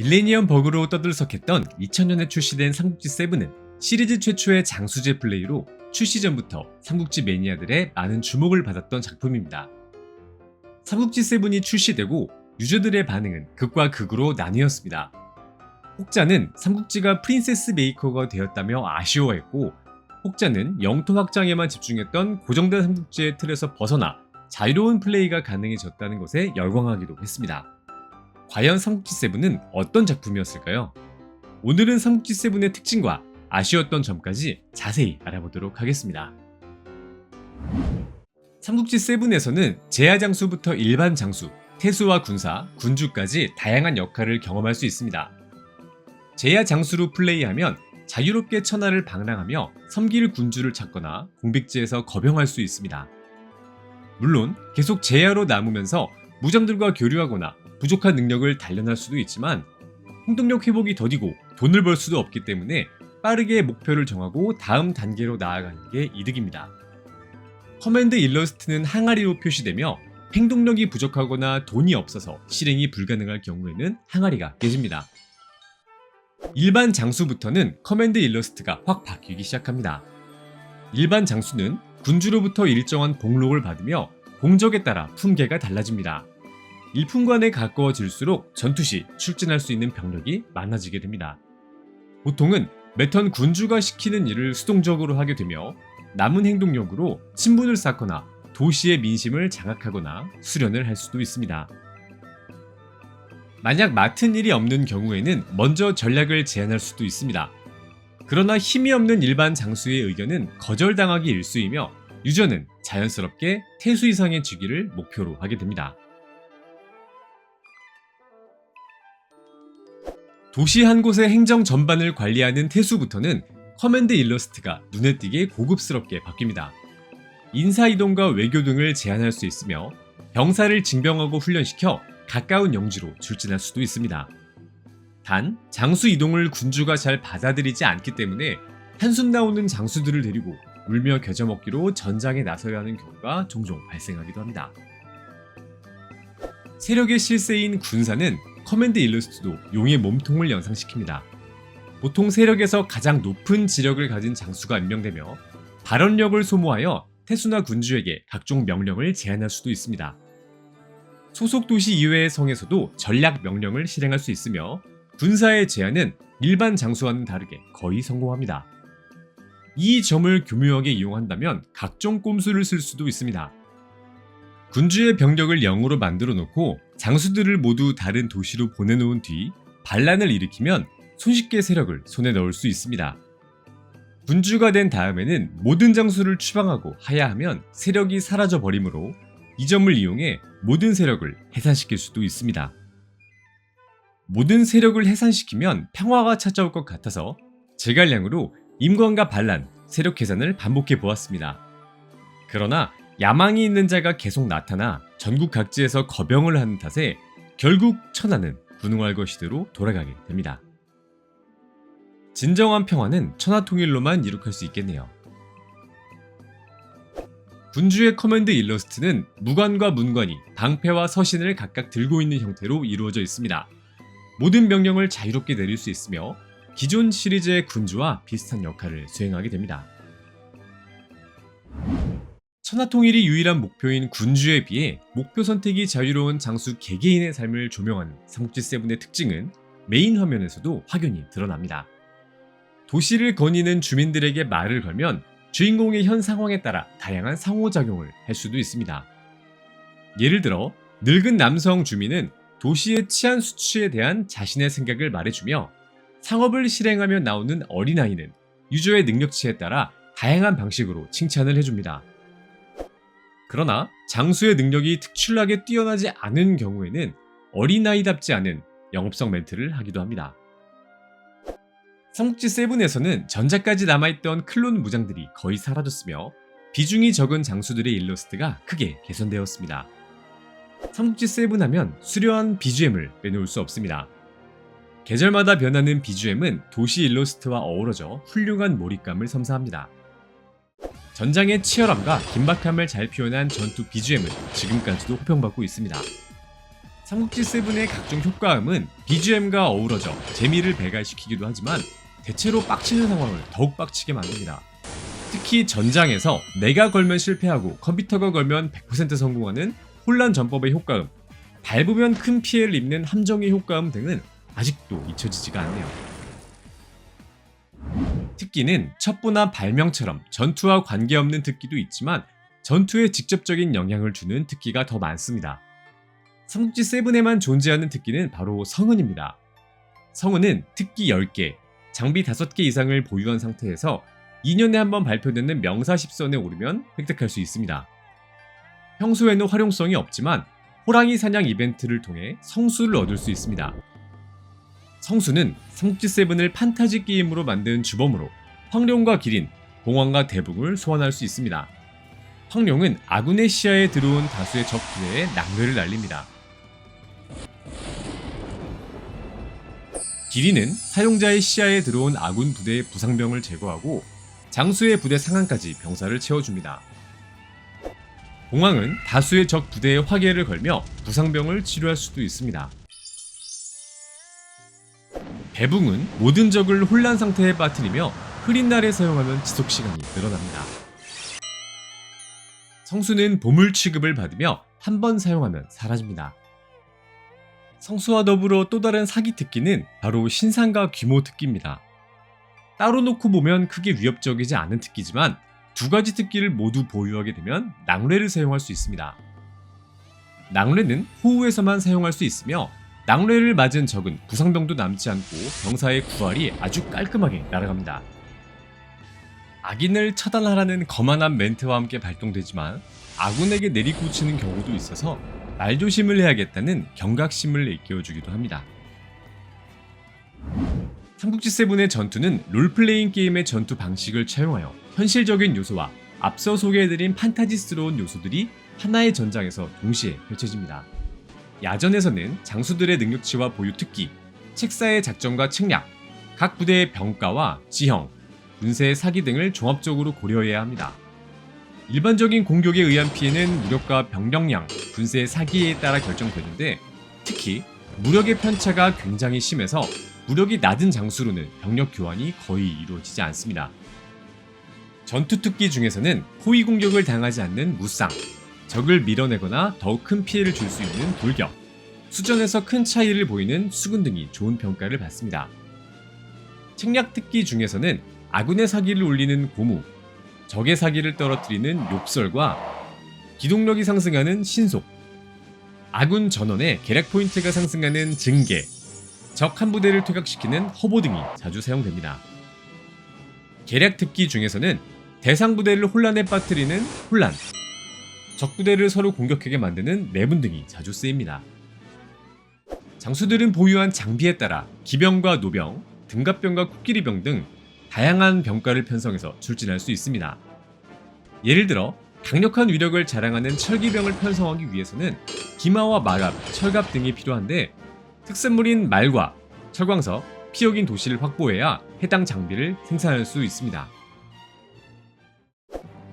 밀레니엄 버그로 떠들썩했던 2000년에 출시된 삼국지 7은 시리즈 최초의 장수제 플레이로 출시 전부터 삼국지 매니아들의 많은 주목을 받았던 작품입니다. 삼국지 7이 출시되고 유저들의 반응은 극과 극으로 나뉘었습니다. 혹자는 삼국지가 프린세스 메이커가 되었다며 아쉬워했고 혹자는 영토 확장에만 집중했던 고정된 삼국지의 틀에서 벗어나 자유로운 플레이가 가능해졌다는 것에 열광하기도 했습니다. 과연 삼국지 7은 어떤 작품이었을까요? 오늘은 삼국지 7의 특징과 아쉬웠던 점까지 자세히 알아보도록 하겠습니다. 삼국지 7에서는 제야 장수부터 일반 장수, 태수와 군사, 군주까지 다양한 역할을 경험할 수 있습니다. 제야 장수로 플레이하면 자유롭게 천하를 방랑하며 섬길 군주를 찾거나 공백지에서 거병할 수 있습니다. 물론 계속 제야로 남으면서 무장들과 교류하거나 부족한 능력을 단련할 수도 있지만 행동력 회복이 더디고 돈을 벌 수도 없기 때문에 빠르게 목표를 정하고 다음 단계로 나아가는 게 이득입니다. 커맨드 일러스트는 항아리로 표시되며 행동력이 부족하거나 돈이 없어서 실행이 불가능할 경우에는 항아리가 깨집니다. 일반 장수부터는 커맨드 일러스트가 확 바뀌기 시작합니다. 일반 장수는 군주로부터 일정한 복록을 받으며 공적에 따라 품계가 달라집니다. 일품관에 가까워질수록 전투 시 출진할 수 있는 병력이 많아지게 됩니다. 보통은 매턴 군주가 시키는 일을 수동적으로 하게 되며 남은 행동력으로 친분을 쌓거나 도시의 민심을 장악하거나 수련을 할 수도 있습니다. 만약 맡은 일이 없는 경우에는 먼저 전략을 제안할 수도 있습니다. 그러나 힘이 없는 일반 장수의 의견은 거절당하기 일쑤이며 유저는 자연스럽게 태수 이상의 직위를 목표로 하게 됩니다. 도시 한 곳의 행정 전반을 관리하는 태수부터는 커맨드 일러스트가 눈에 띄게 고급스럽게 바뀝니다. 인사이동과 외교 등을 제한할 수 있으며 병사를 징병하고 훈련시켜 가까운 영지로 출진할 수도 있습니다. 단, 장수 이동을 군주가 잘 받아들이지 않기 때문에 한숨 나오는 장수들을 데리고 울며 겨져먹기로 전장에 나서야 하는 경우가 종종 발생하기도 합니다. 세력의 실세인 군사는 커맨드 일러스트도 용의 몸통을 연상시킵니다. 보통 세력에서 가장 높은 지력을 가진 장수가 임명되며 발언력을 소모하여 태수나 군주에게 각종 명령을 제안할 수도 있습니다. 소속 도시 이외의 성에서도 전략 명령을 실행할 수 있으며 군사의 제안은 일반 장수와는 다르게 거의 성공합니다. 이 점을 교묘하게 이용한다면 각종 꼼수를 쓸 수도 있습니다. 군주의 병력을 0으로 만들어 놓고 장수들을 모두 다른 도시로 보내놓은 뒤 반란을 일으키면 손쉽게 세력을 손에 넣을 수 있습니다. 군주가 된 다음에는 모든 장수를 추방하고 하야하면 세력이 사라져 버리므로 이 점을 이용해 모든 세력을 해산시킬 수도 있습니다. 모든 세력을 해산시키면 평화가 찾아올 것 같아서 제갈량으로 임관과 반란, 세력 해산을 반복해 보았습니다. 그러나 야망이 있는 자가 계속 나타나 전국 각지에서 거병을 하는 탓에 결국 천하는 군웅할 것이대로 돌아가게 됩니다. 진정한 평화는 천하 통일로만 이룩할 수 있겠네요. 군주의 커맨드 일러스트는 무관과 문관이 방패와 서신을 각각 들고 있는 형태로 이루어져 있습니다. 모든 명령을 자유롭게 내릴 수 있으며 기존 시리즈의 군주와 비슷한 역할을 수행하게 됩니다. 천하통일이 유일한 목표인 군주에 비해 목표 선택이 자유로운 장수 개개인의 삶을 조명하는 삼국지 7의 특징은 메인 화면에서도 확연히 드러납니다. 도시를 거니는 주민들에게 말을 걸면 주인공의 현 상황에 따라 다양한 상호작용을 할 수도 있습니다. 예를 들어 늙은 남성 주민은 도시의 치안 수치에 대한 자신의 생각을 말해주며 상업을 실행하며 나오는 어린아이는 유저의 능력치에 따라 다양한 방식으로 칭찬을 해줍니다. 그러나 장수의 능력이 특출나게 뛰어나지 않은 경우에는 어린아이답지 않은 영업성 멘트를 하기도 합니다. 삼국지 7에서는 전작까지 남아있던 클론 무장들이 거의 사라졌으며 비중이 적은 장수들의 일러스트가 크게 개선되었습니다. 삼국지 7 하면 수려한 BGM을 빼놓을 수 없습니다. 계절마다 변하는 BGM은 도시 일러스트와 어우러져 훌륭한 몰입감을 섬사합니다. 전장의 치열함과 긴박함을 잘 표현한 전투 BGM은 지금까지도 호평받고 있습니다. 삼국지 7의 각종 효과음은 BGM과 어우러져 재미를 배가시키기도 하지만 대체로 빡치는 상황을 더욱 빡치게 만듭니다. 특히 전장에서 내가 걸면 실패하고 컴퓨터가 걸면 100% 성공하는 혼란 전법의 효과음, 밟으면 큰 피해를 입는 함정의 효과음 등은 아직도 잊혀지지가 않네요. 특기는 첩보나 발명처럼 전투와 관계없는 특기도 있지만 전투에 직접적인 영향을 주는 특기가 더 많습니다. 삼국지 7에만 존재하는 특기는 바로 성은입니다. 성은은 특기 10개, 장비 5개 이상을 보유한 상태에서 2년에 한 번 발표되는 명사 10선에 오르면 획득할 수 있습니다. 평소에는 활용성이 없지만 호랑이 사냥 이벤트를 통해 성수를 얻을 수 있습니다. 성수는 삼국지 7을 판타지 게임으로 만든 주범으로 황룡과 기린, 봉황과 대붕을 소환할 수 있습니다. 황룡은 아군의 시야에 들어온 다수의 적 부대에 낭뢰를 날립니다. 기린은 사용자의 시야에 들어온 아군 부대의 부상병을 제거하고 장수의 부대 상한까지 병사를 채워줍니다. 봉황은 다수의 적 부대에 화계를 걸며 부상병을 치료할 수도 있습니다. 배붕은 모든 적을 혼란 상태에 빠뜨리며 흐린 날에 사용하면 지속 시간이 늘어납니다. 성수는 보물 취급을 받으며 한 번 사용하면 사라집니다. 성수와 더불어 또 다른 사기 특기는 바로 신상과 규모 특기입니다. 따로 놓고 보면 크게 위협적이지 않은 특기지만 두 가지 특기를 모두 보유하게 되면 낭뢰를 사용할 수 있습니다. 낭뢰는 호우에서만 사용할 수 있으며 낭뢰를 맞은 적은 부상병도 남지 않고 병사의 구활이 아주 깔끔하게 날아갑니다. 악인을 처단하라는 거만한 멘트와 함께 발동되지만 아군에게 내리꽂히는 경우도 있어서 말조심을 해야겠다는 경각심을 일깨워주기도 합니다. 삼국지 7의 전투는 롤플레잉 게임의 전투 방식을 차용하여 현실적인 요소와 앞서 소개해드린 판타지스러운 요소들이 하나의 전장에서 동시에 펼쳐집니다. 야전에서는 장수들의 능력치와 보유 특기, 책사의 작전과 책략, 각 부대의 병가와 지형, 군세의 사기 등을 종합적으로 고려해야 합니다. 일반적인 공격에 의한 피해는 무력과 병력량, 군세의 사기에 따라 결정되는데 특히 무력의 편차가 굉장히 심해서 무력이 낮은 장수로는 병력 교환이 거의 이루어지지 않습니다. 전투 특기 중에서는 호위 공격을 당하지 않는 무쌍, 적을 밀어내거나 더욱 큰 피해를 줄 수 있는 돌격, 수전에서 큰 차이를 보이는 수군 등이 좋은 평가를 받습니다. 책략 특기 중에서는 아군의 사기를 올리는 고무, 적의 사기를 떨어뜨리는 욕설과 기동력이 상승하는 신속, 아군 전원의 계략 포인트가 상승하는 증계, 적 한 부대를 퇴각시키는 허보 등이 자주 사용됩니다. 계략 특기 중에서는 대상 부대를 혼란에 빠뜨리는 혼란, 적 부대를 서로 공격하게 만드는 내분 등이 자주 쓰입니다. 장수들은 보유한 장비에 따라 기병과 노병, 등갑병과 코끼리병 등 다양한 병가를 편성해서 출진할 수 있습니다. 예를 들어 강력한 위력을 자랑하는 철기병을 편성하기 위해서는 기마와 마갑, 철갑 등이 필요한데 특산물인 말과 철광석, 피역인 도시를 확보해야 해당 장비를 생산할 수 있습니다.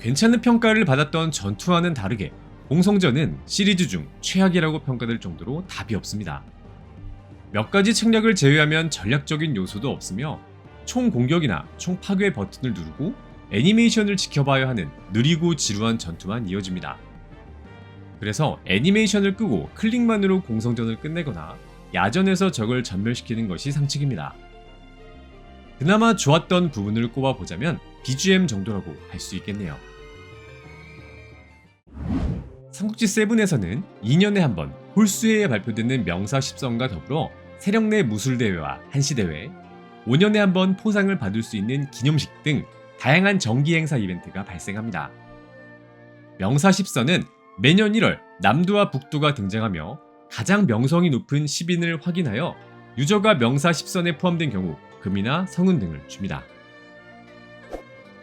괜찮은 평가를 받았던 전투와는 다르게 공성전은 시리즈 중 최악이라고 평가될 정도로 답이 없습니다. 몇 가지 책략을 제외하면 전략적인 요소도 없으며 총 공격이나 총 파괴 버튼을 누르고 애니메이션을 지켜봐야 하는 느리고 지루한 전투만 이어집니다. 그래서 애니메이션을 끄고 클릭만으로 공성전을 끝내거나 야전에서 적을 전멸시키는 것이 상책입니다. 그나마 좋았던 부분을 꼽아보자면 BGM 정도라고 할 수 있겠네요. 삼국지 7에서는 2년에 한 번 홀수회에 발표되는 명사 10선과 더불어 세력 내 무술대회와 한시대회, 5년에 한 번 포상을 받을 수 있는 기념식 등 다양한 정기 행사 이벤트가 발생합니다. 명사 10선은 매년 1월 남도와 북도가 등장하며 가장 명성이 높은 10인을 확인하여 유저가 명사 10선에 포함된 경우 금이나 성은 등을 줍니다.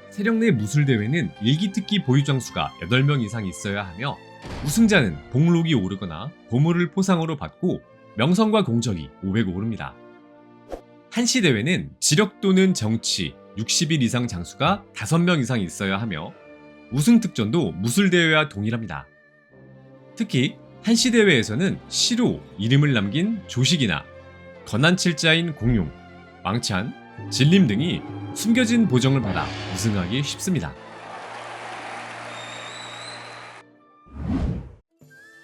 세력 내 무술대회는 일기특기 보유장수가 8명 이상 있어야 하며 우승자는 복록이 오르거나 보물을 포상으로 받고 명성과 공적이 500 오릅니다. 한시 대회는 지력 또는 정치 60일 이상 장수가 5명 이상 있어야 하며 우승 특전도 무술 대회와 동일합니다. 특히 한시 대회에서는 시로 이름을 남긴 조식이나 건한칠자인 공룡, 왕찬, 진림 등이 숨겨진 보정을 받아 우승하기 쉽습니다.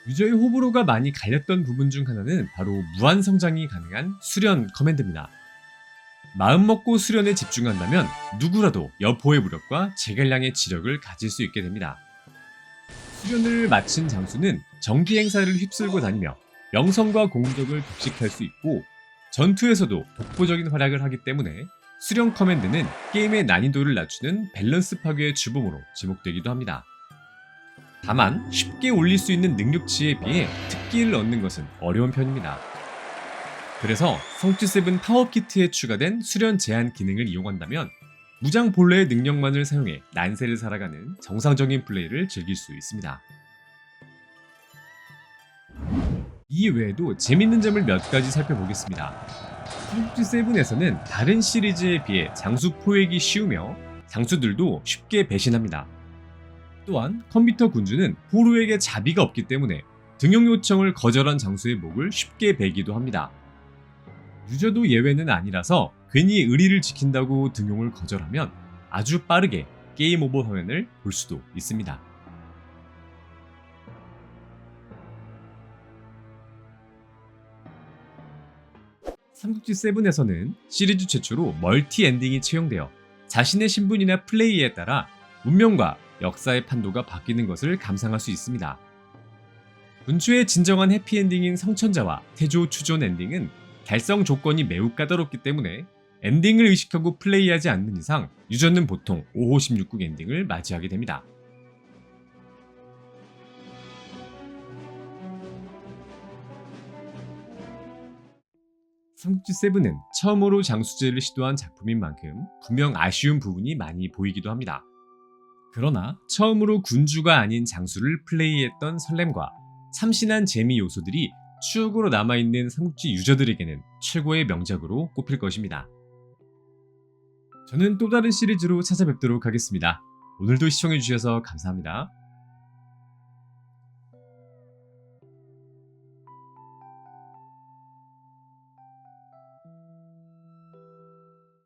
유저의 호불호가 많이 갈렸던 부분 중 하나는 바로 무한 성장이 가능한 수련 커맨드입니다. 마음먹고 수련에 집중한다면 누구라도 여포의 무력과 제갈량의 지력을 가질 수 있게 됩니다. 수련을 마친 장수는 정기 행사를 휩쓸고 다니며 명성과 공적을 독식할 수 있고 전투에서도 독보적인 활약을 하기 때문에 수련 커맨드는 게임의 난이도를 낮추는 밸런스 파괴의 주범으로 지목되기도 합니다. 다만 쉽게 올릴 수 있는 능력치에 비해 특기를 얻는 것은 어려운 편입니다. 그래서 성취7 파워 키트에 추가된 수련 제한 기능을 이용한다면 무장 본래의 능력만을 사용해 난세를 살아가는 정상적인 플레이를 즐길 수 있습니다. 이 외에도 재밌는 점을 몇 가지 살펴보겠습니다. 성취7에서는 다른 시리즈에 비해 장수 포획이 쉬우며 장수들도 쉽게 배신합니다. 또한 컴퓨터 군주는 포로에게 자비가 없기 때문에 등용 요청을 거절한 장수의 목을 쉽게 베기도 합니다. 유저도 예외는 아니라서 괜히 의리를 지킨다고 등용을 거절하면 아주 빠르게 게임 오버 화면을 볼 수도 있습니다. 삼국지 7에서는 시리즈 최초로 멀티 엔딩이 채용되어 자신의 신분이나 플레이에 따라 운명과 역사의 판도가 바뀌는 것을 감상할 수 있습니다. 군주의 진정한 해피엔딩인 성천자와 태조 추존 엔딩은 달성 조건이 매우 까다롭기 때문에 엔딩을 의식하고 플레이하지 않는 이상 유저는 보통 5호 16국 엔딩을 맞이하게 됩니다. 삼국지 7은 처음으로 장수제를 시도한 작품인 만큼 분명 아쉬운 부분이 많이 보이기도 합니다. 그러나 처음으로 군주가 아닌 장수를 플레이했던 설렘과 참신한 재미 요소들이 추억으로 남아있는 삼국지 유저들에게는 최고의 명작으로 꼽힐 것입니다. 저는 또 다른 시리즈로 찾아뵙도록 하겠습니다. 오늘도 시청해주셔서 감사합니다.